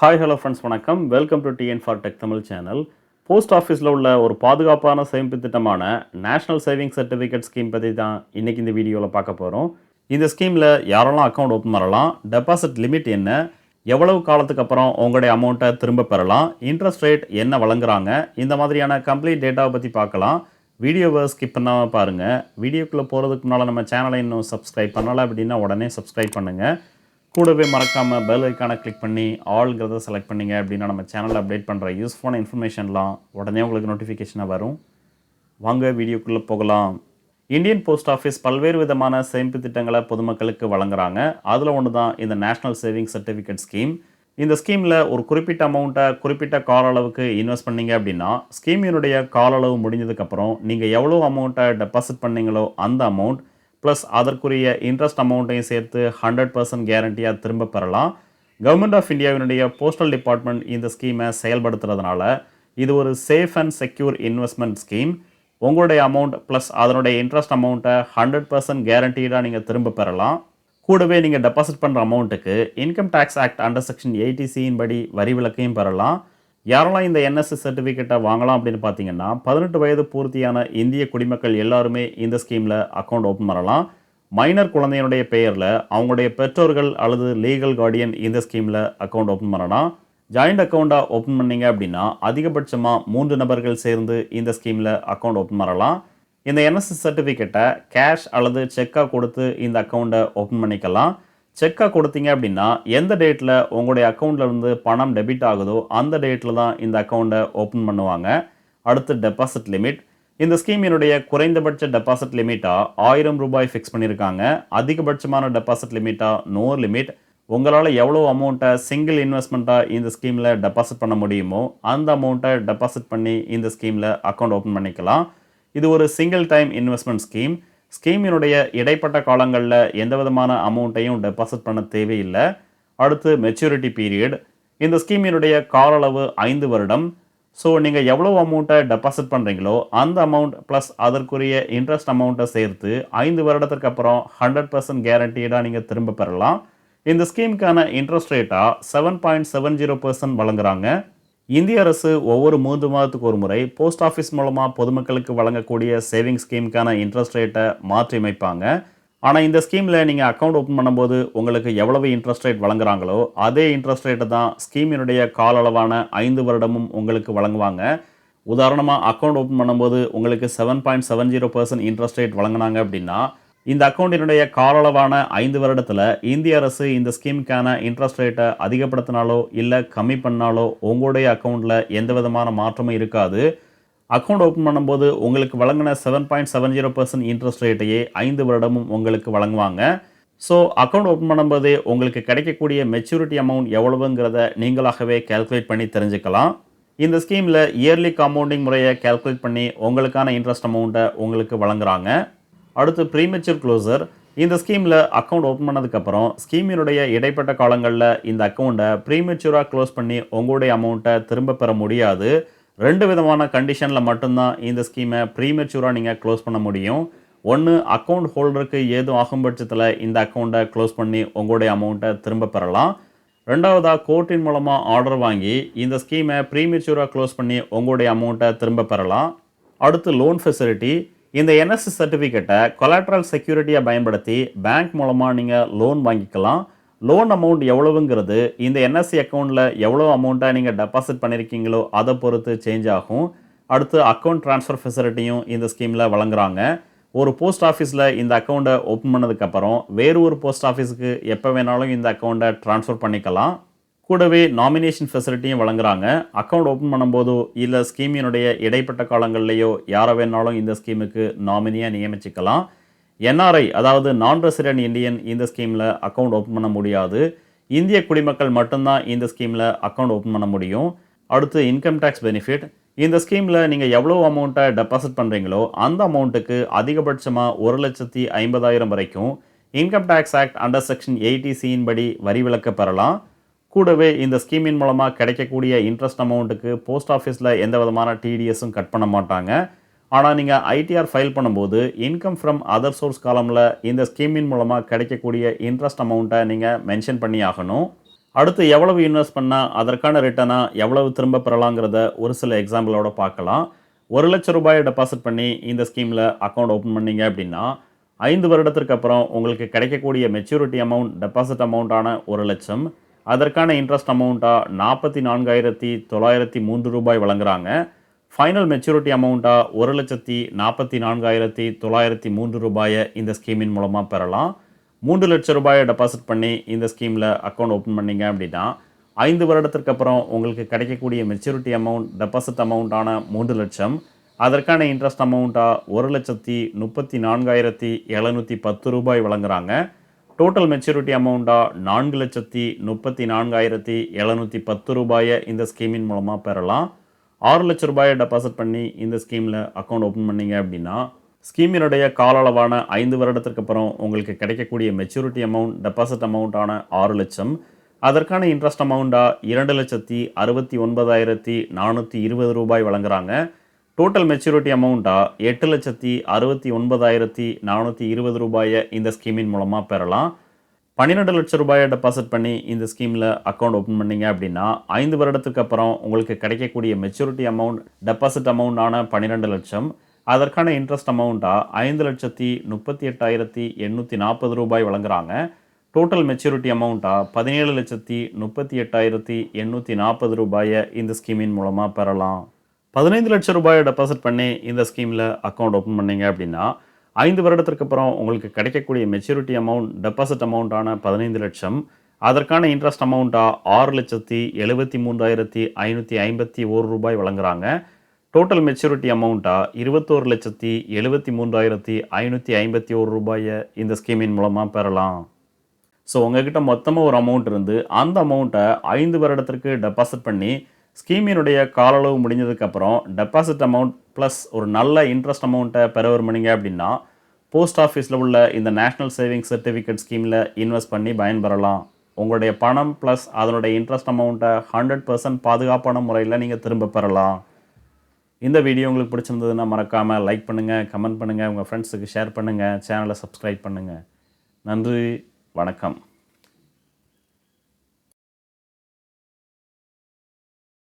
Hi hello friends வணக்கம். Welcome to TN for tech Tamil channel post ஆஃபீஸில் உள்ள ஒரு பாதுகாப்பான சேமிப்பு திட்டமான நேஷனல் சேவிங் சர்டிஃபிகேட் ஸ்கீம் பற்றி தான் இன்றைக்கி இந்த வீடியோவில் பார்க்க போகிறோம் இந்த ஸ்கீமில் யாரெல்லாம் அக்கௌண்ட் ஓப்பன் பண்ணலாம் டெபாசிட் லிமிட் என்ன எவ்வளவு காலத்துக்கு அப்புறம் உங்களுடைய அமௌண்ட்டை திரும்ப பெறலாம் இன்ட்ரெஸ்ட் ரேட் என்ன வழங்குறாங்க இந்த மாதிரியான கம்ப்ளீட் டேட்டாவை பற்றி பார்க்கலாம். வீடியோவை ஸ்கிப் பண்ணாமல் பாருங்கள் வீடியோக்குள்ளே போகிறதுக்கு முன்னால் நம்ம சேனலை இன்னும் சப்ஸ்கிரைப் பண்ணலை அப்படின்னா உடனே சப்ஸ்கிரைப் பண்ணுங்கள் கூடவே மறக்காமல் பெல் ஐக்கானை கிளிக் பண்ணி ஆல்ங்கிறத செலக்ட் பண்ணீங்க அப்படின்னா நம்ம சேனலில் அப்டேட் பண்ணுற யூஸ்ஃபுல்லான இன்ஃபர்மேஷன்லாம் உடனே உங்களுக்கு நோட்டிஃபிகேஷனாக வரும். வாங்க வீடியோக்குள்ளே போகலாம். இந்தியன் போஸ்ட் ஆஃபீஸ் பல்வேறு விதமான சேமிப்பு திட்டங்களை பொதுமக்களுக்கு வழங்குறாங்க. அதில் ஒன்று தான் இந்த நேஷனல் சேவிங் சர்டிஃபிகேட் ஸ்கீம் இந்த ஸ்கீமில் ஒரு குறிப்பிட்ட அமௌண்ட்டை குறிப்பிட்ட கால அளவுக்கு இன்வெஸ்ட் பண்ணீங்க அப்படின்னா ஸ்கீமினுடைய கால அளவு முடிஞ்சதுக்கப்புறம் நீங்கள் எவ்வளோ அமௌண்ட்டை டெபாசிட் பண்ணீங்களோ அந்த அமௌண்ட் ப்ளஸ் அதற்குரிய இன்ட்ரெஸ்ட் அமௌண்ட்டையும் சேர்த்து ஹண்ட்ரட் பர்சன்ட் கேரண்டியாக திரும்ப பெறலாம். கவர்மெண்ட் ஆஃப் இந்தியாவினுடைய போஸ்டல் டிபார்ட்மெண்ட் இந்த ஸ்கீமை செயல்படுத்துறதுனால இது ஒரு safe and secure investment scheme உங்களுடைய அமௌண்ட் ப்ளஸ் அதனுடைய இன்ட்ரெஸ்ட் அமௌண்ட்டை ஹண்ட்ரட் பர்சன்ட் கேரண்டீடாக நீங்கள் திரும்ப பெறலாம். கூடவே நீங்கள் டெபாசிட் பண்ணுற அமௌண்ட்டுக்கு income tax act under section எயிட்டிசியின் படி வரி விலக்கையும் பெறலாம். யாரெல்லாம் இந்த என்எஸ்எஸ் சர்டிஃபிகேட்டை வாங்கலாம் அப்படின்னு பார்த்தீங்கன்னா பதினெட்டு வயது பூர்த்தியான இந்திய குடிமக்கள் எல்லாருமே இந்த ஸ்கீமில் அக்கௌண்ட் ஓப்பன் பண்ணலாம். மைனர் குழந்தையினுடைய பெயரில் அவங்களுடைய பெற்றோர்கள் அல்லது லீகல் கார்டியன் இந்த ஸ்கீமில் அக்கௌண்ட் ஓப்பன் பண்ணலாம். ஜாயிண்ட் அக்கௌண்ட்டாக ஓப்பன் பண்ணீங்க அப்படின்னா அதிகபட்சமாக மூன்று நபர்கள் சேர்ந்து இந்த ஸ்கீமில் அக்கௌண்ட் ஓப்பன் பண்ணலாம். இந்த என்எஸ்சி சர்டிஃபிகேட்டை கேஷ் அல்லது செக்காக கொடுத்து இந்த அக்கௌண்ட்டை ஓப்பன் பண்ணிக்கலாம். செக்காக கொடுத்தீங்க அப்படின்னா எந்த டேட்டில் உங்களுடைய அக்கௌண்ட்லேருந்து பணம் டெபிட் ஆகுதோ அந்த டேட்டில் தான் இந்த அக்கௌண்ட்டை ஓப்பன் பண்ணுவாங்க. அடுத்து டெபாசிட் லிமிட் இந்த ஸ்கீமினுடைய குறைந்தபட்ச டெபாசிட் லிமிட்டாக ஆயிரம் ரூபாய் ஃபிக்ஸ் பண்ணியிருக்காங்க. அதிகபட்சமான டெபாசிட் லிமிட்டாக நோ லிமிட் உங்களால் எவ்வளோ அமௌண்ட்டை சிங்கிள் இன்வெஸ்ட்மெண்ட்டாக இந்த ஸ்கீமில் டெபாசிட் பண்ண முடியுமோ அந்த அமௌண்ட்டை டெபாசிட் பண்ணி இந்த ஸ்கீமில் அக்கௌண்ட் ஓப்பன் பண்ணிக்கலாம். இது ஒரு சிங்கிள் டைம் இன்வெஸ்ட்மெண்ட் ஸ்கீம் ஸ்கீமினுடைய இடைப்பட்ட காலங்களில் எந்த விதமான அமௌண்ட்டையும் டெபாசிட் பண்ண தேவையில்லை. அடுத்து மெச்சூரிட்டி பீரியட் இந்த ஸ்கீமினுடைய கால அளவு ஐந்து வருடம். ஸோ நீங்கள் எவ்வளோ அமௌண்ட்டை டெபாசிட் பண்ணுறீங்களோ அந்த அமௌண்ட் ப்ளஸ் அதற்குரிய இன்ட்ரெஸ்ட் அமௌண்ட்டை சேர்த்து ஐந்து வருடத்துக்கு அப்புறம் ஹண்ட்ரட் பர்சன்ட் கேரண்டீடாக நீங்கள் திரும்ப பெறலாம். இந்த ஸ்கீமுக்கான இன்ட்ரெஸ்ட் ரேட்டாக seven point seven zero percent வழங்குறாங்க. இந்திய அரசு ஒவ்வொரு மூன்று மாதத்துக்கு ஒரு முறை போஸ்ட் ஆஃபீஸ் மூலமாக பொதுமக்களுக்கு வழங்கக்கூடிய சேவிங் ஸ்கீமுக்கான இன்ட்ரெஸ்ட் ரேட்டை மாற்றி அமைப்பாங்க ஆனால் இந்த ஸ்கீமில் நீங்கள் அக்கௌண்ட் ஓப்பன் பண்ணும்போது உங்களுக்கு எவ்வளவு இன்ட்ரெஸ்ட் ரேட் வழங்குறாங்களோ அதே இன்ட்ரெஸ்ட் ரேட்டை தான் ஸ்கீமினுடைய கால அளவான ஐந்து வருடமும் உங்களுக்கு வழங்குவாங்க. உதாரணமாக அக்கௌண்ட் ஓப்பன் பண்ணும்போது உங்களுக்கு seven point seven zero percent interest rate வழங்கினாங்க அப்படின்னா இந்த அக்கௌண்டினுடைய காலளவான ஐந்து வருடத்தில் இந்திய அரசு இந்த ஸ்கீமுக்கான இன்ட்ரெஸ்ட் ரேட்டை அதிகப்படுத்தினாலோ இல்லை கம்மி பண்ணாலோ உங்களுடைய அக்கௌண்ட்டில் எந்த விதமான மாற்றமும் இருக்காது. அக்கௌண்ட் ஓப்பன் பண்ணும்போது உங்களுக்கு வழங்கின seven point seven zero percent interest ரேட்டையே ஐந்து வருடமும் உங்களுக்கு வழங்குவாங்க. ஸோ அக்கௌண்ட் ஓப்பன் பண்ணும்போது உங்களுக்கு கிடைக்கக்கூடிய மெச்சூரிட்டி அமௌண்ட் எவ்வளவுங்கிறத நீங்களாகவே கால்குலேட் பண்ணி தெரிஞ்சுக்கலாம். இந்த ஸ்கீமில் இயர்லி காம்பவுண்டிங் முறையை கால்குலேட் பண்ணி உங்களுக்கான இன்ட்ரெஸ்ட் அமௌண்ட்டை உங்களுக்கு வழங்குறாங்க. அடுத்து ப்ரீமெச்சூர் க்ளோசர் இந்த ஸ்கீமில் அக்கௌண்ட் ஓப்பன் பண்ணதுக்கப்புறம் ஸ்கீமினுடைய இடைப்பட்ட காலங்களில் இந்த அக்கௌண்ட்டை ப்ரீமெச்சூராக க்ளோஸ் பண்ணி உங்களுடைய அமௌண்ட்டை திரும்ப பெற முடியாது. ரெண்டு விதமான கண்டிஷனில் மட்டும்தான் இந்த ஸ்கீமை ப்ரீமெச்சூராக நீங்கள் க்ளோஸ் பண்ண முடியும். ஒன்று அக்கௌண்ட் ஹோல்டருக்கு ஏதும் ஆகும் பட்சத்தில் இந்த அக்கௌண்ட்டை க்ளோஸ் பண்ணி உங்களுடைய அமௌண்ட்டை திரும்ப பெறலாம். ரெண்டாவதாக கோர்ட்டின் மூலமாக ஆர்டர் வாங்கி இந்த ஸ்கீமை ப்ரீமெச்சூராக க்ளோஸ் பண்ணி உங்களுடைய அமௌண்ட்டை திரும்ப பெறலாம். அடுத்து லோன் ஃபெசிலிட்டி இந்த என்எஸ்சி சர்டிஃபிகேட்டை கொலாட்ரல் செக்யூரிட்டியை பயன்படுத்தி பேங்க் மூலமாக நீங்கள் லோன் வாங்கிக்கலாம். லோன் அமௌண்ட் எவ்வளவுங்கிறது இந்த என்எஸ்சி அக்கௌண்ட்டில் எவ்வளோ அமௌண்ட்டாக நீங்கள் டெபாசிட் பண்ணியிருக்கீங்களோ அதை பொறுத்து சேஞ்ச் ஆகும். அடுத்து அக்கௌண்ட் ட்ரான்ஸ்ஃபர் ஃபெசிலிட்டியும் இந்த ஸ்கீமில் வழங்குறாங்க. ஒரு போஸ்ட் ஆஃபீஸில் இந்த அக்கௌண்ட்டை ஓப்பன் பண்ணதுக்கப்புறம் வேறு ஒரு போஸ்ட் ஆஃபீஸுக்கு எப்போ வேணாலும் இந்த அக்கௌண்ட்டை ட்ரான்ஸ்ஃபர் பண்ணிக்கலாம். கூடவே நாமினேஷன் ஃபெசிலிட்டியும் வழங்குறாங்க. அக்கௌண்ட் ஓப்பன் பண்ணும்போதோ இல்லை ஸ்கீமினுடைய இடைப்பட்ட காலங்கள்லேயோ யாரை வேணாலும் இந்த ஸ்கீமுக்கு நாமினியாக நியமிச்சிக்கலாம். என்ஆர்ஐ அதாவது நான் ரெசிடென்ட் இந்தியன் இந்த ஸ்கீமில் அக்கௌண்ட் ஓப்பன் பண்ண முடியாது. இந்திய குடிமக்கள் மட்டும்தான் இந்த ஸ்கீமில் அக்கௌண்ட் ஓப்பன் பண்ண முடியும். அடுத்து இன்கம் டேக்ஸ் பெனிஃபிட் இந்த ஸ்கீமில் நீங்கள் எவ்வளோ அமௌண்ட்டை டெபாசிட் பண்ணுறீங்களோ அந்த அமௌண்ட்டுக்கு அதிகபட்சமாக ஒரு லட்சத்தி ஐம்பதாயிரம் வரைக்கும் income tax act under section eighty சியின் படி வரி விலக்க பெறலாம். கூடவே இந்த ஸ்கீமின் மூலமாக கிடைக்கக்கூடிய இன்ட்ரெஸ்ட் அமௌண்ட்டுக்கு போஸ்ட் ஆஃபீஸில் எந்த விதமான டிடிஎஸும் கட் பண்ண மாட்டாங்க. ஆனால் நீங்கள் ஐடிஆர் ஃபைல் பண்ணும்போது இன்கம் ஃப்ரம் அதர் சோர்ஸ் காலமில் இந்த ஸ்கீமின் மூலமாக கிடைக்கக்கூடிய இன்ட்ரெஸ்ட் அமௌண்ட்டை நீங்கள் மென்ஷன் பண்ணி ஆகணும். அடுத்து எவ்வளவு இன்வெஸ்ட் பண்ணால் அதற்கான ரிட்டர்னாக எவ்வளவு திரும்ப பெறலாங்கிறத ஒரு சில எக்ஸாம்பிளோட பார்க்கலாம். ஒரு லட்சம் ரூபாயை டெபாசிட் பண்ணி இந்த ஸ்கீமில் அக்கௌண்ட் ஓப்பன் பண்ணீங்க அப்படின்னா ஐந்து வருடத்திற்கு அப்புறம் உங்களுக்கு கிடைக்கக்கூடிய மெச்சூரிட்டி அமௌண்ட் டெபாசிட் அமௌண்ட்டான ஒரு லட்சம். அதற்கான இன்ட்ரெஸ்ட் அமௌண்ட்டாக நாற்பத்தி நான்காயிரத்தி தொள்ளாயிரத்தி மூன்று ரூபாய் வழங்குகிறாங்க ஃபைனல் மெச்சூரிட்டி அமௌண்ட்டாக ஒரு லட்சத்தி நாற்பத்தி நான்காயிரத்தி தொள்ளாயிரத்தி மூன்று ரூபாயை இந்த ஸ்கீமின் மூலமாக பெறலாம். மூன்று லட்சம் ரூபாயை டெபாசிட் பண்ணி இந்த ஸ்கீமில் அக்கௌண்ட் ஓப்பன் பண்ணீங்க அப்படின்னா ஐந்து வருடத்திற்கு அப்புறம் உங்களுக்கு கிடைக்கக்கூடிய மெச்சூரிட்டி அமௌண்ட் டெபாசிட் அமௌண்ட்டான மூன்று லட்சம். அதற்கான இன்ட்ரெஸ்ட் அமௌண்ட்டாக ஒரு லட்சத்தி முப்பத்தி நான்காயிரத்தி எழுநூற்றி பத்து ரூபாய் வழங்குகிறாங்க டோட்டல் மெச்சூரிட்டி அமௌண்ட்டாக நான்கு லட்சத்தி முப்பத்தி நான்காயிரத்தி எழுநூற்றி பத்து ரூபாயை இந்த ஸ்கீமின் மூலமாக பெறலாம். ஆறு லட்ச ரூபாயை டெபாசிட் பண்ணி இந்த ஸ்கீமில் அக்கௌண்ட் ஓப்பன் பண்ணீங்க அப்படின்னா ஸ்கீமினுடைய கால அளவான ஐந்து வருடத்திற்கு அப்புறம் உங்களுக்கு கிடைக்கக்கூடிய மெச்சூரிட்டி அமௌண்ட் டெபாசிட் அமௌண்ட்டான ஆறு லட்சம். அதற்கான இன்ட்ரெஸ்ட் அமௌண்ட்டாக இரண்டு லட்சத்தி அறுபத்தி ஒன்பதாயிரத்தி நானூற்றி இருபது ரூபாய் வழங்குறாங்க. டோட்டல் மெச்சூரிட்டி அமௌண்ட்டாக எட்டு லட்சத்தி அறுபத்தி ஒன்பதாயிரத்தி நானூற்றி இருபது ரூபாயை இந்த ஸ்கீமின் மூலமாக பெறலாம். பன்னிரெண்டு லட்சம் ரூபாயை டெபாசிட் பண்ணி இந்த ஸ்கீமில் அக்கௌண்ட் ஓப்பன் பண்ணீங்க அப்படின்னா ஐந்து வருடத்துக்கு அப்புறம் உங்களுக்கு கிடைக்கக்கூடிய மெச்சூரிட்டி அமௌண்ட் டெபாசிட் அமௌண்ட்டான பன்னிரெண்டு லட்சம். அதற்கான இன்ட்ரெஸ்ட் அமௌண்ட்டாக ஐந்து லட்சத்தி முப்பத்தி எட்டாயிரத்தி எண்ணூற்றி நாற்பது ரூபாய் வழங்குறாங்க. டோட்டல் மெச்சூரிட்டி அமௌண்ட்டாக பதினேழு லட்சத்தி முப்பத்தி எட்டாயிரத்தி எண்ணூற்றி நாற்பது ரூபாயை இந்த ஸ்கீமின் மூலமாக பெறலாம். பதினைந்து லட்சம் ரூபாயை டெபாசிட் பண்ணி இந்த ஸ்கீமில் அக்கௌண்ட் ஓப்பன் பண்ணீங்க அப்படின்னா ஐந்து வருடத்திற்கு அப்புறம் உங்களுக்கு கிடைக்கக்கூடிய மெச்சூரிட்டி அமௌண்ட் டெபாசிட் அமௌண்ட்டான பதினைந்து லட்சம். அதற்கான இன்ட்ரெஸ்ட் அமௌண்ட்டாக ஆறு லட்சத்தி எழுபத்தி மூன்றாயிரத்தி ஐநூற்றி ஐம்பத்தி ஒரு ரூபாய் வழங்குறாங்க. டோட்டல் மெச்சூரிட்டி அமௌண்ட்டாக இருபத்தோரு லட்சத்தி எழுபத்தி மூன்றாயிரத்தி ஐநூற்றி ஐம்பத்தி ஒரு ரூபாயை இந்த ஸ்கீமின் மூலமாக பெறலாம். ஸோ உங்ககிட்ட மொத்தமாக ஒரு அமௌண்ட் இருந்து அந்த அமௌண்ட்டை ஐந்து வருடத்திற்கு டெபாசிட் பண்ணி ஸ்கீமினுடைய கால அளவு முடிஞ்சதுக்கப்புறம் டெபாசிட் அமௌண்ட் ப்ளஸ் ஒரு நல்ல இன்ட்ரெஸ்ட் அமௌண்ட்டை பெற விரும்புனீங்க அப்படின்னா போஸ்ட் ஆஃபீஸில் உள்ள இந்த நேஷ்னல் சேவிங்ஸ் சர்டிஃபிகேட் ஸ்கீமில் இன்வெஸ்ட் பண்ணி பயன்பெறலாம். உங்களுடைய பணம் ப்ளஸ் அதனுடைய இன்ட்ரெஸ்ட் அமௌண்ட்டை ஹண்ட்ரட் பர்சன்ட் பாதுகாப்பான முறையில் நீங்கள் திரும்ப பெறலாம். இந்த வீடியோ உங்களுக்கு பிடிச்சிருந்ததுன்னா மறக்காமல் லைக் பண்ணுங்கள் கமெண்ட் பண்ணுங்கள் உங்கள் ஃப்ரெண்ட்ஸுக்கு ஷேர் பண்ணுங்கள் சேனலை சப்ஸ்கிரைப் பண்ணுங்கள் நன்றி வணக்கம்.